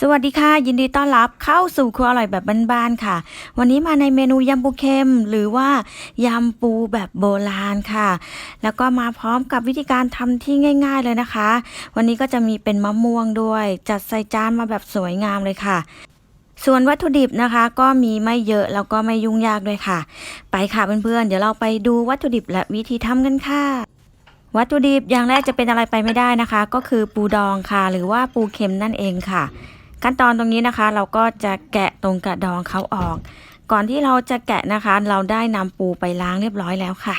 สวัสดีค่ะ ยินดีต้อนรับเข้าสู่ครัวอร่อยแบบบ้านๆค่ะ วันนี้มาในเมนูยำปูเค็ม หรือว่ายำปูแบบโบราณค่ะ แล้วก็มาพร้อมกับวิธีการทำที่ง่าย ๆเลยนะคะ วันนี้ก็จะมีเป็นมะม่วงด้วย จัดใส่จานมาแบบสวยงามเลยค่ะ ส่วนวัตถุดิบนะคะ ก็มีไม่เยอะแล้วก็ไม่ยุ่งยากด้วยค่ะ ไปค่ะเพื่อนๆเดี๋ยวเราไปดูวัตถุดิบและวิธีทำกันค่ะวัตถุดิบอย่างแรกจะเป็นอะไรไปไม่ได้นะคะ ก็คือปูดองค่ะ หรือว่าปูเค็มนั่นเองค่ะ ขั้นตอนตรงนี้นะคะ เราก็จะแกะตรงกระดองเขาออก ก่อนที่เราจะแกะนะคะ เราได้นำปูไปล้างเรียบร้อยแล้วค่ะ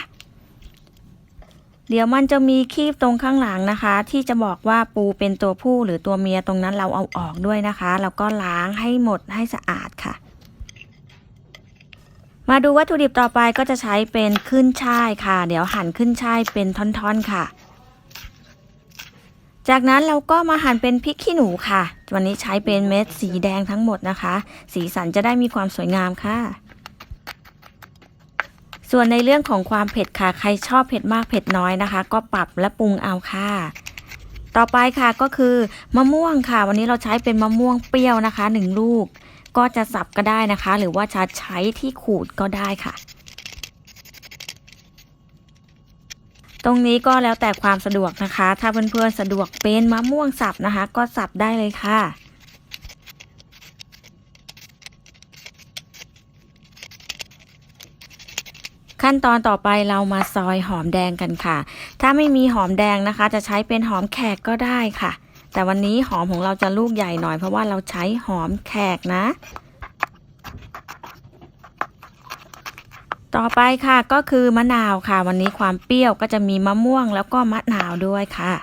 เดี๋ยวมันจะมีคีบตรงข้างหลังนะคะ ที่จะบอกว่าปูเป็นตัวผู้หรือตัวเมียตรงนั้นเราเอาออกด้วยนะคะแล้วก็ล้างให้หมดให้สะอาดค่ะมาดูวัตถุดิบต่อไปก็จะใช้เป็นขึ้นช่ายค่ะ เดี๋ยวหั่นขึ้นช่ายเป็นท่อนๆค่ะ จากนั้นเราก็มาหั่นเป็นพริกขี้หนูค่ะ วันนี้ใช้เป็นเม็ดสีแดงทั้งหมดนะคะ สีสันจะได้มีความสวยงามค่ะ ส่วนในเรื่องของความเผ็ดค่ะ ใครชอบเผ็ดมากเผ็ดน้อยนะคะ ก็ปรับและปรุงเอาค่ะ ต่อไปค่ะก็คือมะม่วงค่ะ วันนี้เราใช้เป็นมะม่วงเปรี้ยวนะคะหนึ่งลูก ก็จะสับก็ได้นะคะ หรือว่าจะใช้ที่ขูดก็ได้ค่ะ ตรงนี้ก็แล้วแต่ความสะดวกนะคะ ถ้าเพื่อนๆสะดวกเป็นมะม่วงสับนะคะ ก็สับได้เลยค่ะขั้นตอนต่อไปเรามาซอยหอมแดงกันค่ะ ถ้าไม่มีหอมแดงนะคะ จะใช้เป็นหอมแขกก็ได้ค่ะ แต่วันนี้หอมของเราจะลูกใหญ่หน่อยเพราะว่าเราใช้หอมแขกนะ ต่อไปค่ะก็คือมะนาวค่ะ วันนี้ความเปรี้ยวก็จะมีมะม่วงแล้วก็มะนาวด้วยค่ะ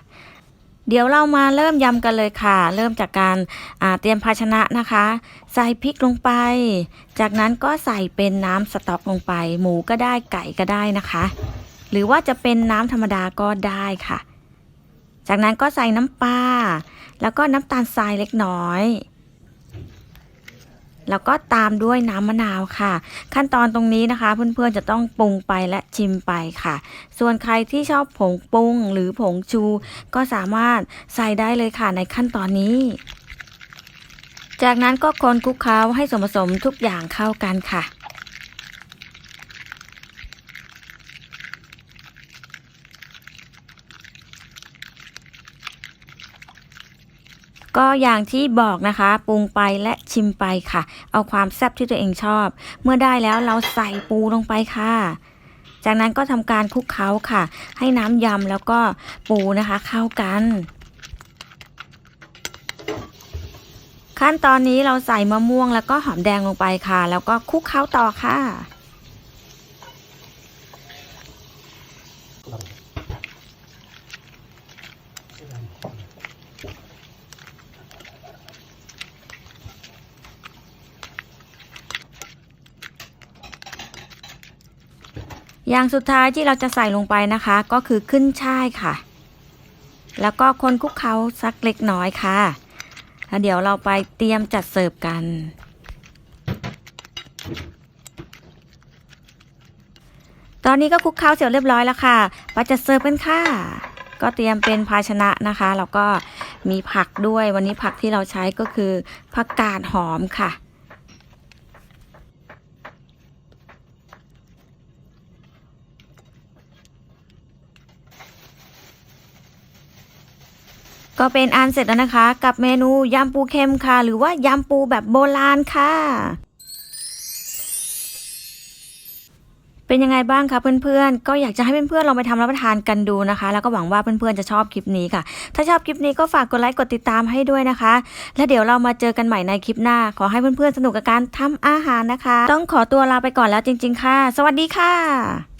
เดี๋ยวเรามาเริ่มยำกันเลยค่ะ เริ่มจากการาเตรียมภาชนะนะคะ ใส่พริกลงไป จากนั้นก็ใส่เป็นน้ำสต๊อกลงไป หมูก็ได้ไก่ก็ได้นะคะ หรือว่าจะเป็นน้ำธรรมดาก็ได้ค่ะ จากนั้นก็ใส่น้ำปลาแล้วก็น้ำตาลทรายเล็กน้อย แล้วก็ตามด้วยน้ำมะนาวค่ะ ขั้นตอนตรงนี้นะคะ เพื่อนๆจะต้องปรุงไปและชิมไปค่ะ ส่วนใครที่ชอบผงปรุงหรือผงชู ก็สามารถใส่ได้เลยค่ะในขั้นตอนนี้ จากนั้นก็คนคลุกเคล้าให้ส่วนผสมทุกอย่างเข้ากันค่ะ ก็อย่างที่บอกนะคะปรุงไปและชิมไปค่ะ เอาความแซ่บที่ตัวเองชอบ เมื่อได้แล้วเราใส่ปูลงไปค่ะ จากนั้นก็ทำการคลุกเคล้าค่ะ ให้น้ำยำแล้วก็ปูนะคะเข้ากัน ขั้นตอนนี้เราใส่มะม่วงแล้วก็หอมแดงลงไปค่ะ แล้วก็คลุกเคล้าต่อค่ะ อย่างสุดท้ายที่เราจะใส่ลงไปนะคะ ก็คือขึ้นช่ายค่ะ แล้วก็คนคลุกเคล้าสักเล็กน้อยค่ะแล้วเดี๋ยวเราไปเตรียมจัดเสิร์ฟกัน ตอนนี้ก็คลุกเคล้าเสร็จเรียบร้อยแล้วค่ะไปจัดเสิร์ฟกันค่ะ ก็เตรียมเป็นภาชนะนะคะ แล้วก็มีผักด้วยวันนี้ผักที่เราใช้ก็คือผักกาดหอมค่ะ ก็เป็นอันเสร็จแล้วนะคะ กับเมนูยำปูเค็มค่ะ หรือว่ายำปูแบบโบราณค่ะ เป็นยังไงบ้างคะเพื่อนๆ ก็อยากจะให้เพื่อนๆลองไปทำรับประทานกันดูนะคะ แล้วก็หวังว่าเพื่อนๆจะชอบคลิปนี้ค่ะ ถ้าชอบคลิปนี้ก็ฝากกดไลค์กดติดตามให้ด้วยนะคะ และเดี๋ยวเรามาเจอกันใหม่ในคลิปหน้า ขอให้เพื่อนๆสนุกกับการทำอาหารนะคะ ต้องขอตัวลาไปก่อนแล้วจริง ๆ ค่ะ สวัสดีค่ะ